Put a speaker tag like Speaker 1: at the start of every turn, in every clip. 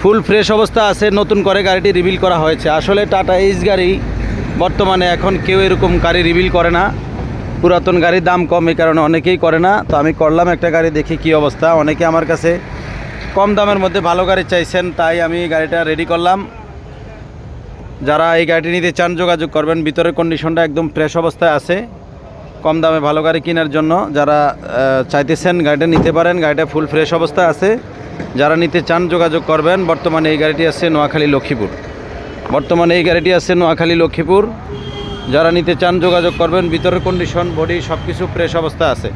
Speaker 1: Full fresh অবস্থা আছে, নতুন করে গাড়িটি রিভিল করা হয়েছে। আসলে টাটা এইচ গাড়ি বর্তমানে এখন কেউ এরকম গাড়ি রিভিল করে না। পুরাতন গাড়ির দাম কম, এই কারণে অনেকেই করে না। তো আমি করলাম একটা গাড়ি, দেখি কি অবস্থা। অনেকে আমার কাছে কম দামের মধ্যে ভালো গাড়ি চাইছেন, তাই আমি গাড়িটা রেডি করলাম। যারা এই গাড়িটি নিতে চান, যোগাযোগ করবেন। ভিতরের কন্ডিশনটা একদম ফ্রেশ অবস্থায় আছে। কম দামে ভালো গাড়ি কেনার জন্য যারা চাইতেছেন গাড়িটা নিতে পারেন। গাড়িটা ফুল ফ্রেশ অবস্থায় আছে। যারা নিতে চান যোগাযোগ করবেন, বর্তমানে এই গাড়িটি আছে নোয়াখালী লক্ষ্মীপুর। বর্তমানে এই গাড়িটি আছে নোয়াখালী লক্ষ্মীপুর। যারা নিতে চান যোগাযোগ করবেন, ভিতরের কন্ডিশন বডি সব কিছু ফ্রেশ অবস্থা আছে।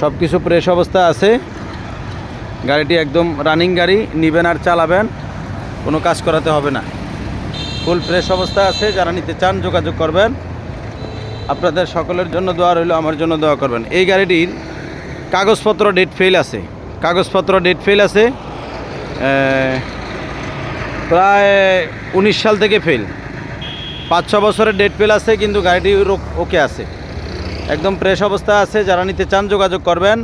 Speaker 1: সব কিছু ফ্রেশ অবস্থা আছে। গাড়িটি একদম রানিং গাড়ি, নিবেন আর চালাবেন, কোনো কাজ করাতে হবে না। ফুল ফ্রেশ অবস্থা আছে, যারা নিতে চান যোগাযোগ করবেন। আপনাদের সকলের জন্য দোয়া রইল, আমার জন্য দোয়া করবেন। এই গাড়িটির কাগজপত্র ডেট ফেল আছে। কাগজপত্র ডেট ফেল আছে। প্রায় উনিশ সাল থেকে ফেল পাঁচ, ছ বছরের ডেট ফেল আছে, কিন্তু গাড়িটি ওকে আছে। একদম ফ্রেশ অবস্থা আছে, যারা নিতে চান যোগাযোগ করবেন।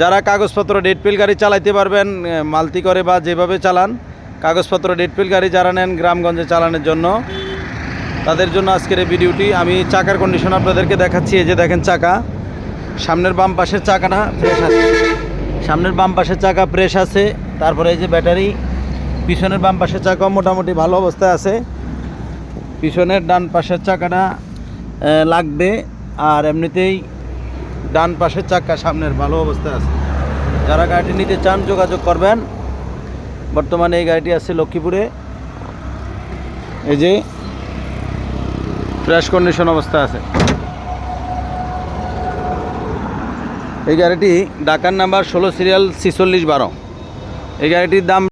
Speaker 1: যারা কাগজপত্র ডেট ফেল গাড়ি চালাইতে পারবেন মালতি করে বা যেভাবে চালান, কাগজপত্র ডেট ফেল গাড়ি যারা নেন গ্রামগঞ্জে চালানোর জন্য, তাদের জন্য আজকের এই ভিডিওটি। আমি চাকার কন্ডিশন আপনাদেরকে দেখাচ্ছি, এই যে দেখেন চাকা। সামনের বাম পাশের চাকাটা ফ্রেশ আছে। সামনের বাম পাশের চাকা ফ্রেশ আছে, তারপরে এই যে ব্যাটারি, পিছনের বাম পাশের চাকাও মোটামুটি ভালো অবস্থায় আছে। পিছনের ডান পাশের চাকাটা লাগবে, আর এমনিতেই ডান পাশের চাকা সামনের ভালো অবস্থায় আছে। যারা গাড়িটি নিতে চান, যোগাযোগ করবেন। বর্তমানে এই গাড়িটি আছে লক্ষ্মীপুরে। এই যে ফ্রেশ কন্ডিশন অবস্থা আছে। এই গাড়িটি ডাকার নাম্বার ষোলো সিরিয়াল ছিচল্লিশ বারো। এই গাড়িটির দাম